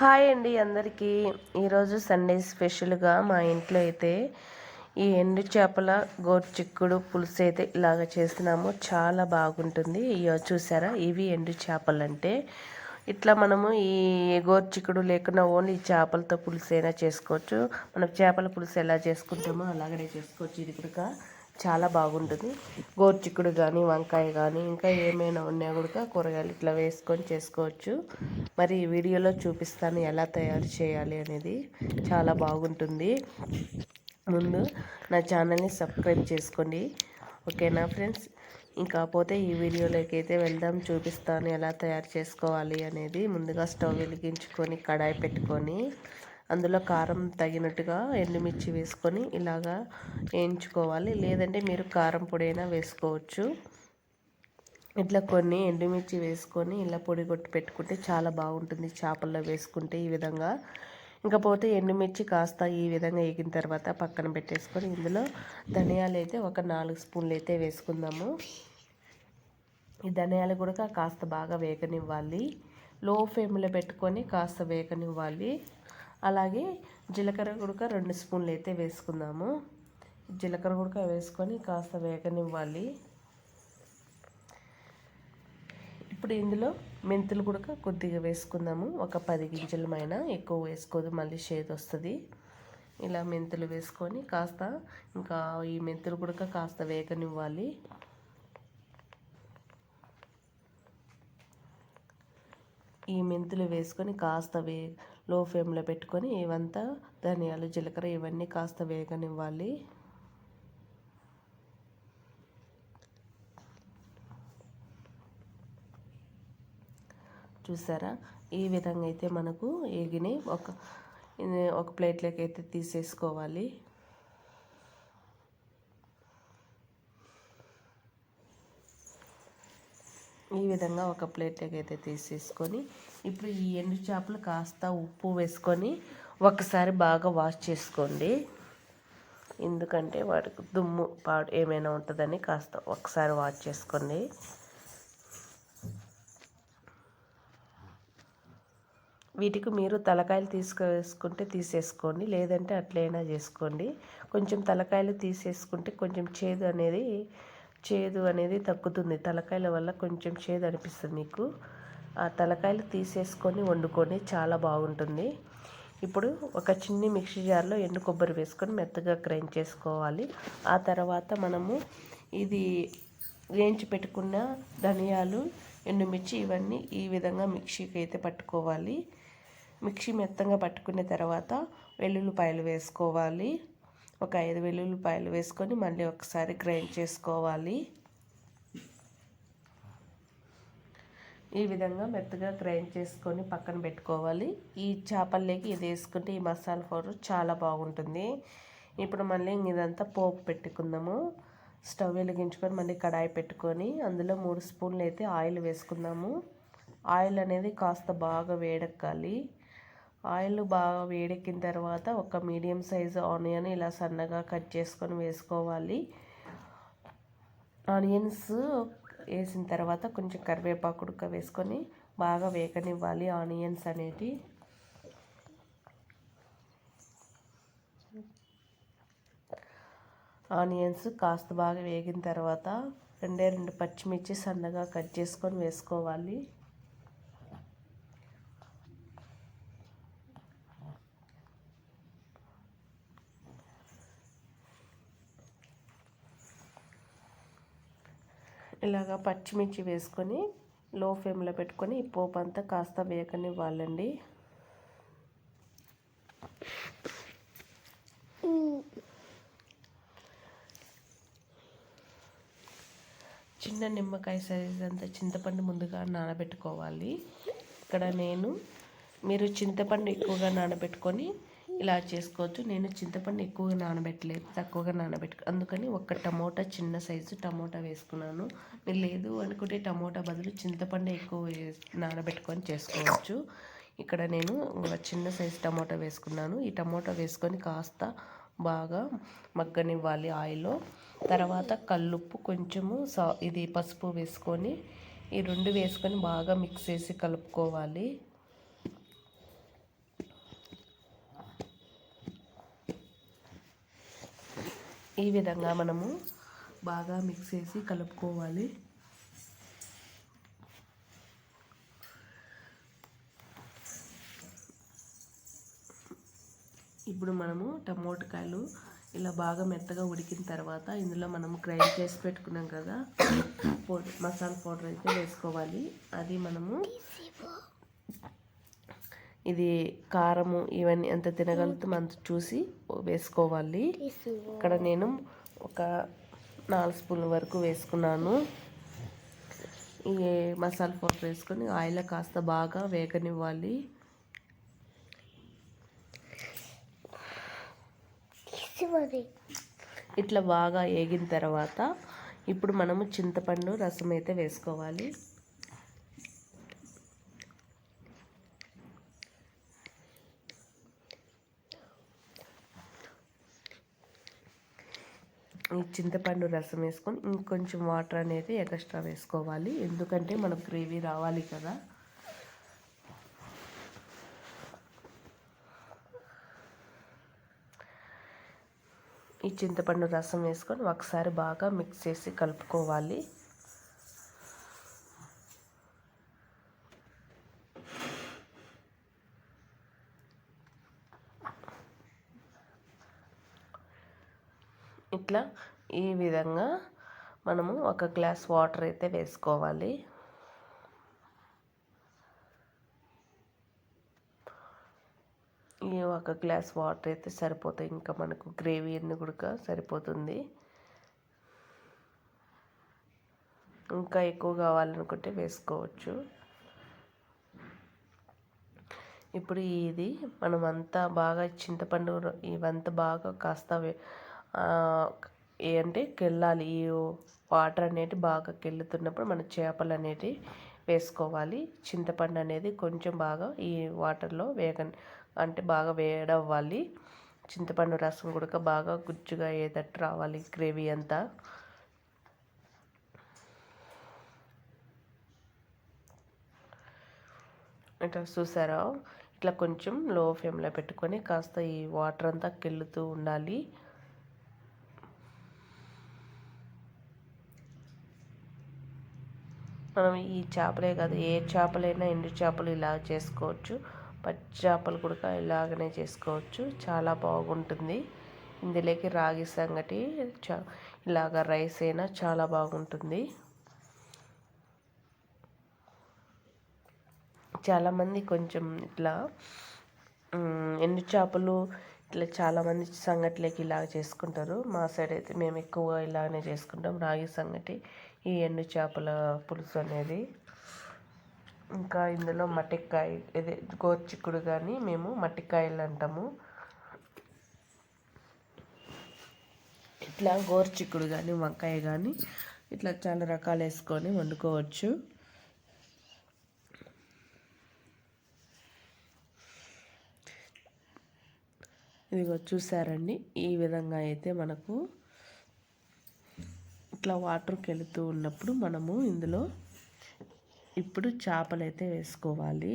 Hi అండి అందరికీ. ఈరోజు సండే స్పెషల్గా మా ఇంట్లో అయితే ఈ ఎండు చేపల గోరు చిక్కుడు పులుసు అయితే ఇలాగ చేస్తున్నాము. చాలా బాగుంటుంది. ఇయో చూసారా? ఇవి ఎండు చేపలు అంటే ఇట్లా మనము ఈ గోరు చిక్కుడు లేకుండా ఓన్లీ చేపలతో పులుసు అయినా చేసుకోవచ్చు. మనం చేపల పులుసు ఎలా చేసుకుంటామో అలాగనే చేసుకోవచ్చు. ఇది కూడా చాలా బాగుంటుంది. గోర్చిక్కుడు కానీ వంకాయ కానీ ఇంకా ఏమైనా ఉన్నా కూడా కూరగాయలు ఇట్లా వేసుకొని చేసుకోవచ్చు. మరి ఈ వీడియోలో చూపిస్తాను ఎలా తయారు చేయాలి అనేది. చాలా బాగుంటుంది. ముందు నా ఛానల్ని సబ్స్క్రైబ్ చేసుకోండి. ఓకేనా ఫ్రెండ్స్? ఇంకా పోతే ఈ వీడియోలోకి అయితే వెళ్దాం. చూపిస్తాను ఎలా తయారు చేసుకోవాలి అనేది. ముందుగా స్టవ్ వెలిగించుకొని కడాయి పెట్టుకొని అందులో కారం తగినట్టుగా ఎండుమిర్చి వేసుకొని ఇలాగా వేయించుకోవాలి. లేదంటే మీరు కారం పొడి అయినా వేసుకోవచ్చు. ఇట్లా కొన్ని ఎండుమిర్చి వేసుకొని ఇలా పొడి కొట్టి పెట్టుకుంటే చాలా బాగుంటుంది. చేపల్లో వేసుకుంటే ఈ విధంగా. ఇంకపోతే ఎండుమిర్చి కాస్త ఈ విధంగా వేగిన తర్వాత పక్కన పెట్టేసుకొని ఇందులో ధనియాలు అయితే ఒక నాలుగు స్పూన్లు అయితే వేసుకుందాము. ఈ ధనియాలు కూడా కాస్త బాగా వేగనివ్వాలి. లో ఫ్లేమ్లో పెట్టుకొని కాస్త వేగనివ్వాలి. అలాగే జీలకర్ర గుడక రెండు స్పూన్లు అయితే వేసుకుందాము. జీలకర్ర గుడక వేసుకొని కాస్త వేగనివ్వాలి. ఇప్పుడు ఇందులో మెంతులు గుడక కొద్దిగా వేసుకుందాము. ఒక పది గింజలమైన ఎక్కువ వేసుకోదు మళ్ళీ షేద్ వస్తుంది. ఇలా మెంతులు వేసుకొని కాస్త ఇంకా ఈ మెంతులు గుడక కాస్త వేగనివ్వాలి. ఈ మెంతులు వేసుకొని కాస్త వే లో ఫ్లేమ్లో పెట్టుకొని ఇవంతా ధనియాలు జీలకర్ర ఇవన్నీ కాస్త వేగనివ్వాలి. చూసారా? ఈ విధంగా అయితే మనకు ఏగినాయి ఒక ఒక ప్లేట్లోకి అయితే తీసేసుకోవాలి. ఈ విధంగా ఒక ప్లేట్లోకి అయితే తీసేసుకొని ఇప్పుడు ఈ ఎండు చేపలు కాస్త ఉప్పు వేసుకొని ఒకసారి బాగా వాష్ చేసుకోండి. ఎందుకంటే వాటికి దుమ్ము పాడు ఏమైనా ఉంటుందని కాస్త ఒకసారి వాష్ చేసుకోండి. వీటికి మీరు తలకాయలు తీసుకువేసుకుంటే తీసేసుకోండి లేదంటే అట్లయినా చేసుకోండి. కొంచెం తలకాయలు తీసేసుకుంటే కొంచెం చేదు అనేది చేదు అనేది తగ్గుతుంది. తలకాయల వల్ల కొంచెం చేదు అనిపిస్తుంది మీకు. ఆ తలకాయలు తీసేసుకొని వండుకొని చాలా బాగుంటుంది. ఇప్పుడు ఒక చిన్ని మిక్సీ జార్లో ఎండు కొబ్బరి వేసుకొని మెత్తగా గ్రైండ్ చేసుకోవాలి. ఆ తర్వాత మనము ఇది వేయించి పెట్టుకున్న ధనియాలు ఎండుమిర్చి ఇవన్నీ ఈ విధంగా మిక్సీకి అయితే పట్టుకోవాలి. మిక్సీ మెత్తంగా పట్టుకున్న తర్వాత వెల్లుల్లిపాయలు వేసుకోవాలి. ఒక ఐదు వెల్లుల్లిపాయలు వేసుకొని మళ్ళీ ఒకసారి గ్రైండ్ చేసుకోవాలి. ఈ విధంగా మెత్తగా గ్రైండ్ చేసుకొని పక్కన పెట్టుకోవాలి. ఈ చేపల్లోకి ఇది వేసుకుంటే ఈ మసాలా పౌడర్ చాలా బాగుంటుంది. ఇప్పుడు మళ్ళీ ఇదంతా పోపు పెట్టుకుందాము. స్టవ్ వెలిగించుకొని మళ్ళీ కడాయి పెట్టుకొని అందులో మూడు స్పూన్లు అయితే ఆయిల్ వేసుకుందాము. ఆయిల్ అనేది కాస్త బాగా వేడెక్కాలి. ఆయిల్ బాగా వేడెక్కిన తర్వాత ఒక మీడియం సైజు ఆనియన్ ఇలా సన్నగా కట్ చేసుకొని వేసుకోవాలి. ఆనియన్స్ వేసిన తర్వాత కొంచెం కరివేపాకు ఉడక వేసుకొని బాగా వేగనివ్వాలి. ఆనియన్స్ అనేటివి ఆనియన్స్ కాస్త బాగా వేగిన తర్వాత రెండే రెండు పచ్చిమిర్చి సన్నగా కట్ చేసుకొని వేసుకోవాలి. ఇలాగా పచ్చిమిర్చి వేసుకొని లో ఫ్లేమ్లో పెట్టుకొని ఈ పోపు అంతా కాస్త వాళ్ళండి చిన్న నిమ్మకాయ సైజ్ అంత చింతపండు ముందుగా నానబెట్టుకోవాలి. ఇక్కడ నేను మీరు చింతపండు ఎక్కువగా నానబెట్టుకొని ఇలా చేసుకోవచ్చు. నేను చింతపండు ఎక్కువగా నానబెట్టలేదు. తక్కువగా నానబెట్టు అందుకని ఒక టమోటా చిన్న సైజు టమోటా వేసుకున్నాను. మీరు లేదు అనుకుంటే టమోటా బదులు చింతపండు ఎక్కువ నానబెట్టుకొని చేసుకోవచ్చు. ఇక్కడ నేను చిన్న సైజు టమోటా వేసుకున్నాను. ఈ టమోటా వేసుకొని కాస్త బాగా మగ్గనివ్వాలి ఆయిల్లో. తర్వాత కల్లుప్పు కొంచెము సా ఇది పసుపు వేసుకొని ఈ రెండు వేసుకొని బాగా మిక్స్ చేసి కలుపుకోవాలి. ఈ విధంగా మనము బాగా మిక్స్ చేసి కలుపుకోవాలి. ఇప్పుడు మనము టమోటకాయలు ఇలా బాగా మెత్తగా ఉడికిన తర్వాత ఇందులో మనం గ్రైండ్ చేసి పెట్టుకున్నాం కదా పౌడర్ మసాలా పౌడర్ అయితే వేసుకోవాలి. అది మనము ఇది కారము ఇవన్నీ ఎంత తినగలుగుతాం అంత చూసి వేసుకోవాలి. ఇక్కడ నేను ఒక నాలుగు స్పూన్ల వరకు వేసుకున్నాను. ఈ మసాలా పౌడర్ వేసుకొని ఆయిల్ కాస్త బాగా వేగనివ్వాలి. ఇట్లా బాగా వేగిన తర్వాత ఇప్పుడు మనము చింతపండు రసం అయితే వేసుకోవాలి. చింతపండు రసం వేసుకొని ఇంకొంచెం వాటర్ అనేది ఎక్స్ట్రా వేసుకోవాలి. ఎందుకంటే మనకు గ్రేవీ రావాలి కదా. ఈ చింతపండు రసం వేసుకొని ఒకసారి బాగా మిక్స్ చేసి కలుపుకోవాలి. ఇట్లా ఈ విధంగా మనము ఒక గ్లాస్ వాటర్ అయితే వేసుకోవాలి. ఈ ఒక గ్లాస్ వాటర్ అయితే సరిపోతాయి. ఇంకా మనకు గ్రేవీ అన్ని కూడా సరిపోతుంది. ఇంకా ఎక్కువ కావాలనుకుంటే వేసుకోవచ్చు. ఇప్పుడు ఇది మనం అంతా బాగా చింతపండు ఇవంతా బాగా కాస్త ఏంటి కెళ్ళాలి. ఈ వాటర్ అనేది బాగా కెళ్ళుతున్నప్పుడు మనం చేపలు అనేటివి వేసుకోవాలి. చింతపండు అనేది కొంచెం బాగా ఈ వాటర్లో వేగ అంటే బాగా వేడవ్వాలి. చింతపండు రసం కూడా బాగా గుజ్జుగా ఏదట్టు రావాలి గ్రేవీ అంతా. ఇట్లా చూసారా? ఇట్లా కొంచెం లో ఫ్లేమ్లో పెట్టుకొని కాస్త ఈ వాటర్ అంతా కెళ్ళుతూ ఉండాలి. మనం ఈ చేపలే కాదు ఏ చేపలైనా ఎండు చేపలు ఇలా చేసుకోవచ్చు. పచ్చి చేపలు కూడా ఇలాగనే చేసుకోవచ్చు. చాలా బాగుంటుంది. ఇందులోకి రాగి సంగటి చా ఇలాగ రైస్ అయినా చాలా బాగుంటుంది. చాలామంది కొంచెం ఇట్లా ఎండు చేపలు ఇట్లా చాలామంది సంగటిలోకి ఇలాగ చేసుకుంటారు. మా సైడ్ అయితే మేము ఎక్కువ ఇలాగనే చేసుకుంటాం. రాగి సంగటి ఈ ఎండు చేపల పులుసు అనేది. ఇంకా ఇందులో మట్టికాయ ఇది గోర్చిక్కుడు కానీ మేము మట్టికాయలు అంటాము. ఇట్లా గోర్చిక్కుడు కానీ వంకాయ కానీ ఇట్లా చాలా రకాలు వేసుకొని వండుకోవచ్చు. ఇదిగో చూసారండి ఈ విధంగా అయితే మనకు ఇట్లా వాటర్కి వెళుతూ ఉన్నప్పుడు మనము ఇందులో ఇప్పుడు చేపలు అయితే వేసుకోవాలి.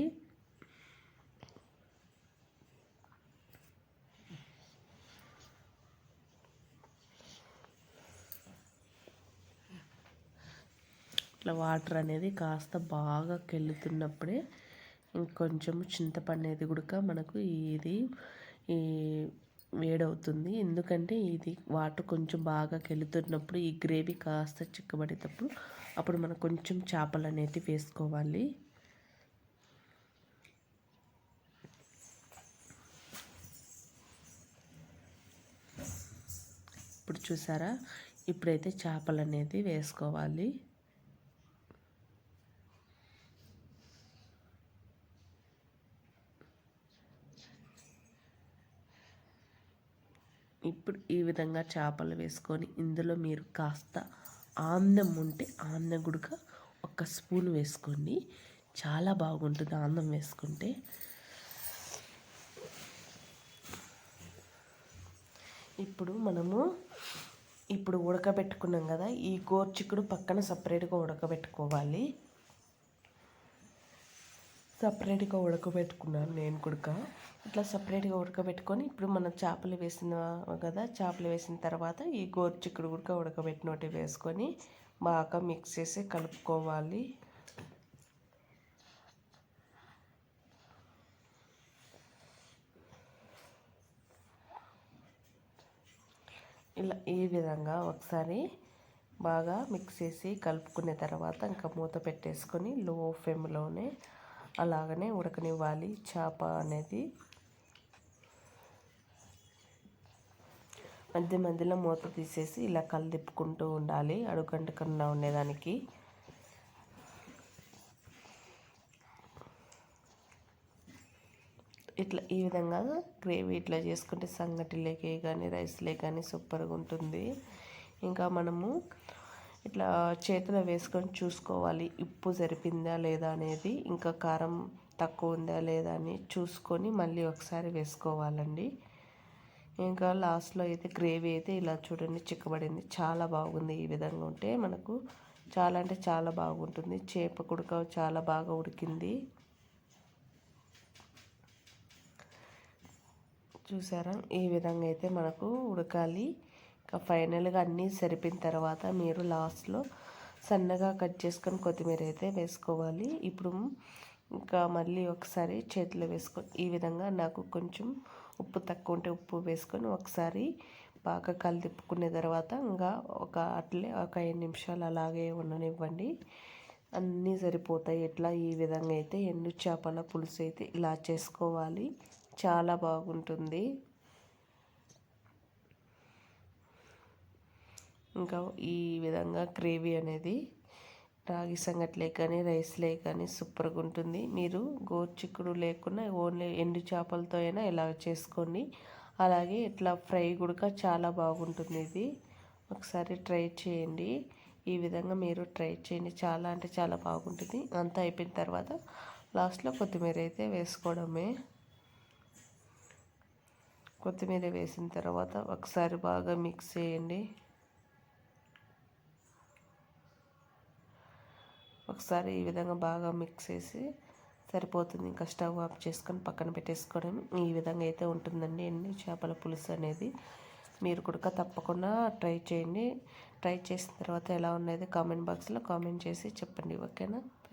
ఇట్లా వాటర్ అనేది కాస్త బాగా కెళ్ళుతున్నప్పుడే ఇంకొంచెం చింతపండు అనేది కూడా మనకు ఇది ఈ వేడవుతుంది. ఎందుకంటే ఇది వాటర్ కొంచెం బాగా కెలుతున్నప్పుడు ఈ గ్రేవీ కాస్త చిక్కబడేటప్పుడు అప్పుడు మనం కొంచెం చేపలు అనేది వేసుకోవాలి. ఇప్పుడు చూసారా? ఇప్పుడైతే చేపలు అనేది వేసుకోవాలి. ఇప్పుడు ఈ విధంగా చేపలు వేసుకొని ఇందులో మీరు కాస్త ఆమ్నం ఉంటే ఆమ్నం గుడక ఒక స్పూన్ వేసుకోండి. చాలా బాగుంటుంది ఆందం వేసుకుంటే. ఇప్పుడు మనము ఇప్పుడు ఉడకబెట్టుకున్నాం కదా ఈ గోర్చిక్కుడు పక్కన సపరేట్గా ఉడకబెట్టుకోవాలి. సపరేట్గా ఉడకబెట్టుకున్నాను నేను కూడా ఇట్లా సపరేట్గా ఉడకబెట్టుకొని ఇప్పుడు మనం చేపలు వేసిన కదా చేపలు వేసిన తర్వాత ఈ గోరుచిక్కుడు కూడా ఉడకబెట్టినట్టు వేసుకొని బాగా మిక్స్ చేసి కలుపుకోవాలి. ఇలా ఈ విధంగా ఒకసారి బాగా మిక్స్ చేసి కలుపుకునే తర్వాత ఇంకా మూత పెట్టేసుకొని లో ఫ్లేమ్లోనే అలాగనే ఉడకనివ్వాలి. చేప అనేది మధ్య మధ్యలో మూత తీసేసి ఇలా కళ్ళు తిప్పుకుంటూ ఉండాలి కన్నా ఉండేదానికి. ఇట్లా ఈ విధంగా గ్రేవీ ఇట్లా చేసుకుంటే సంగటిలోకి కానీ రైస్లే కానీ సూపర్గా ఉంటుంది ఇంకా మనము ఇట్లా చేతిలో వేసుకొని చూసుకోవాలి ఉప్పు సరిపోయిందా లేదా అనేది ఇంకా కారం తక్కువ ఉందా లేదా అని చూసుకొని మళ్ళీ ఒకసారి వేసుకోవాలండి. ఇంకా లాస్ట్లో అయితే గ్రేవీ అయితే ఇలా చూడండి చిక్కబడింది. చాలా బాగుంది ఈ విధంగా ఉంటే మనకు చాలా అంటే చాలా బాగుంటుంది. చేప కుడక చాలా బాగా ఉడికింది. చూసారా? ఈ విధంగా అయితే మనకు ఉడకాలి. ఫైనల్గా అన్నీ సరిపోయిన తర్వాత మీరు లాస్ట్లో సన్నగా కట్ చేసుకొని కొత్తిమీర అయితే వేసుకోవాలి. ఇప్పుడు ఇంకా మళ్ళీ ఒకసారి చేతిలో వేసుకో ఈ విధంగా నాకు కొంచెం ఉప్పు తక్కువ ఉంటే ఉప్పు వేసుకొని ఒకసారి బాగా కలిదిప్పుకునే తర్వాత ఇంకా ఒక అట్లే ఒక ఐదు నిమిషాలు అలాగే ఉండనివ్వండి. అన్నీ సరిపోతాయి. ఇట్లా ఈ విధంగా అయితే ఎండు చేపల పులుసు అయితే ఇలా చేసుకోవాలి. చాలా బాగుంటుంది. ఇంకా ఈ విధంగా గ్రేవీ అనేది రాగి సంగట్లే కానీ రైస్లే కానీ సూపర్గా ఉంటుంది. మీరు గోరుచిక్కుడు లేకుండా ఓన్లీ ఎండు చేపలతో అయినా ఇలా చేసుకోండి. అలాగే ఇట్లా ఫ్రై కూడా చాలా బాగుంటుంది ఇది. ఒకసారి ట్రై చేయండి. ఈ విధంగా మీరు ట్రై చేయండి. చాలా అంటే చాలా బాగుంటుంది. అంతా అయిపోయిన తర్వాత లాస్ట్లో కొత్తిమీర అయితే వేసుకోవడమే. కొత్తిమీర వేసిన తర్వాత ఒకసారి బాగా మిక్స్ చేయండి. ఒకసారి ఈ విధంగా బాగా మిక్స్ చేసి సరిపోతుంది. ఇంకా స్టవ్ ఆఫ్ చేసుకొని పక్కన పెట్టేసుకోవడం ఈ విధంగా అయితే ఉంటుందండి. ఎన్ని చేపల పులుసు అనేది మీరు కూడా తప్పకుండా ట్రై చేయండి. ట్రై చేసిన తర్వాత ఎలా ఉన్నది కామెంట్ బాక్స్లో కామెంట్ చేసి చెప్పండి. ఓకేనా?